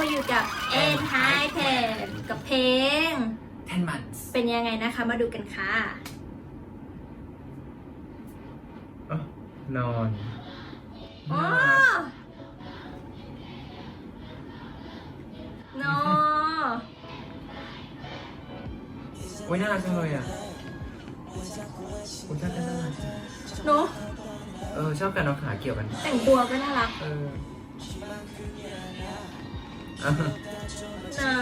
มาอยู่กับ N High Ten กับเพลง 10 months เป็นยังไงนะคะมาดูกันค่ะอ๋อนอนอ๋อนอโอ้ยน่ารักจังเลยอะคุณชอบเต้นน่ารักจังเนอะเออชอบการเอาขาเกี่ยวกัน แต่งตัวก็น่ารัก เอออะ นะ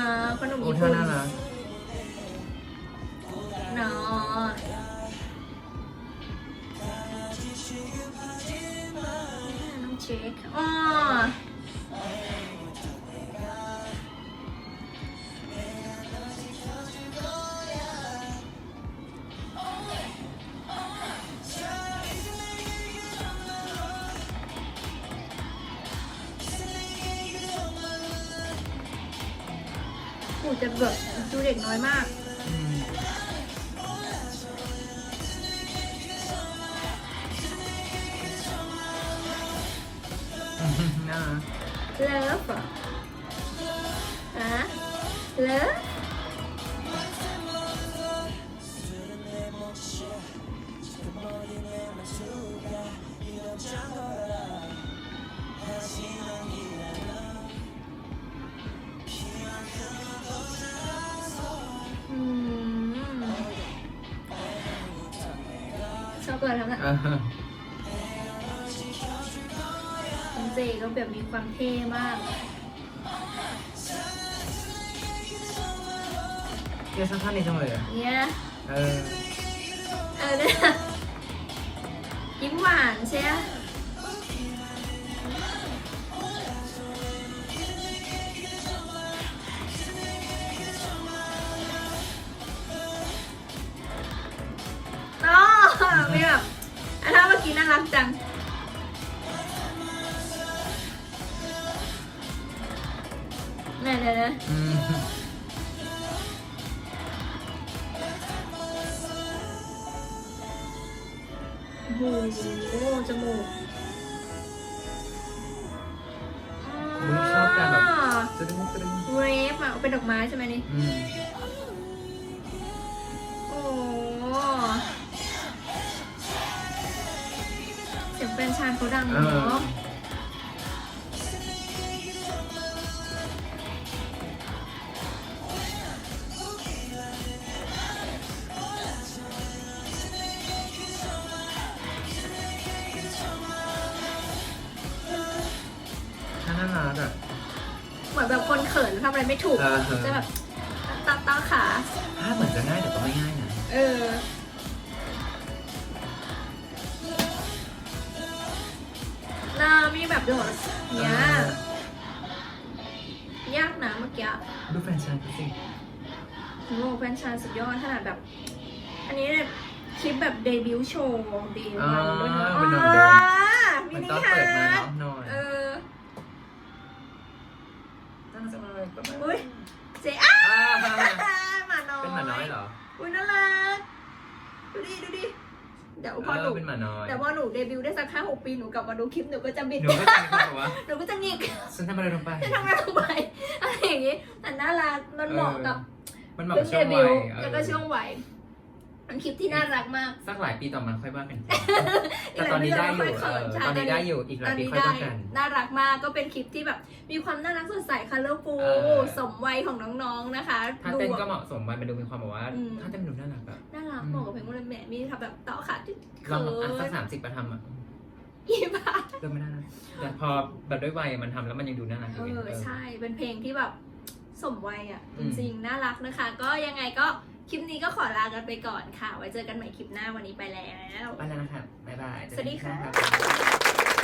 ขนมโอ้ญี่ท่าปุ่นน่ารักเนาะน้องเช็คอ๋อ กูจะแบบดูเด็กน้อยมากอืมน่ารัก เลิฟเหรอฮะเลิฟ ชอบตัวแล้วนะเออน้องเจก็แบบมีความเท่มากเนี่ยชอบท่านี้จังเลยอะเนี่ย เออ เออเนี่ยยิ้มหวานใช่ไหม อมีแบบอันถ้าเมื่อกี้น่ารักจังเนี่ยเนี่ยเนี่ยอืมโอ้โหจมูกอุ๊ยชอบการแบบตรึ้งตรึ้งเวฟอะเป็นดอกไม้ใช่ไหมนี่ เสียงแฟรนไชายเขาดังเอเนาะอท่าน่ารักอะ เหมือนแบบคนเขินทำอะไรไม่ถูก เออ จะแบบตาตาขาท่าเหมือนจะง่ายแต่ก็ไม่ง่ายนะ เออ น้ามีแบบโดดเนี้ยยากนะเมื่อกี้ดูแฟนชายเขาสิโอ้โหแฟรนไชายสุดยอดขนาดแบบ อันนี้เนี่ยคลิปแบบเดบิวต์โชว์เดย์วันด้วยนะเป็นหนุ่มเดิมมิมันนิต้องฮาเปิดมาร์ดเนาะหน่อยเออ น่ารักจังเลยก็ไม่ อุ้ยเจ๊อ้าอ่า หมาน้อย เป็นหมาน้อยเหรอ อุ้ยน่ารัก ดูดิ ดูดิ เดี๋ยว พอเอหนูอเป็นหมาน้อยแต่พอหนูเดบิวต์ได้สักห้าหกปีหนูกลับมาดูคลิปหนูก็จะบิดหนูก็จะมีความแบบว่าหนูก็จะงิกฉันทำอะไรลงไปจะทำงานลงไปอะไรอย่างงี้แต่น่ารักมันเหมาะกับมันเหมาะเพิ่กับงช่เดวงบิวัวยต์เออแล้วก็ช่วงวัย มันคลิปที่น่ารักมาก สักหลายปีต่อมาค่อยว่ากันแต่ตอนนี้ได้อยู่เขินเออใช่ตอนนี้ได้อยู่อีกหตลาอยนปีนี้ค่อยได้ว่ากัน น่ารักมากก็เป็นคลิปที่แบบมีความน่ารักสดใสคัลเลอร์ฟูเออสมวัยของน้องๆนะคะถ้าดูเต้นแบก็บเหมาะสมมันมันดูมีความแบบว่าอืมถ้าเต้นมันดูน่ารักแบบน่ารักอืมเหมาะกับเพลงโมเลนแมมีทำแบบต่อขาที่ลองเขิอะสักนสามสิบมาทำอะอีบ้าเริ่มไม่น่ารักแต่พอแบบด้วยวัยมันทำแล้วมันยังดูน่ารักอเอยู่ไงอเออใช่เป็นเพลงที่แบบ สมวัยอะอืจมริงๆ น่ารักนะคะ ก็ยังไงก็คลิปนี้ก็ขอลากันไปก่อนค่ะ ไว้เจอกันใหม่คลิปหน้าวันนี้ไปแล้ว ไปแล้วนะครับบ๊ายบายเจอสวัสดีกันค่ะรับ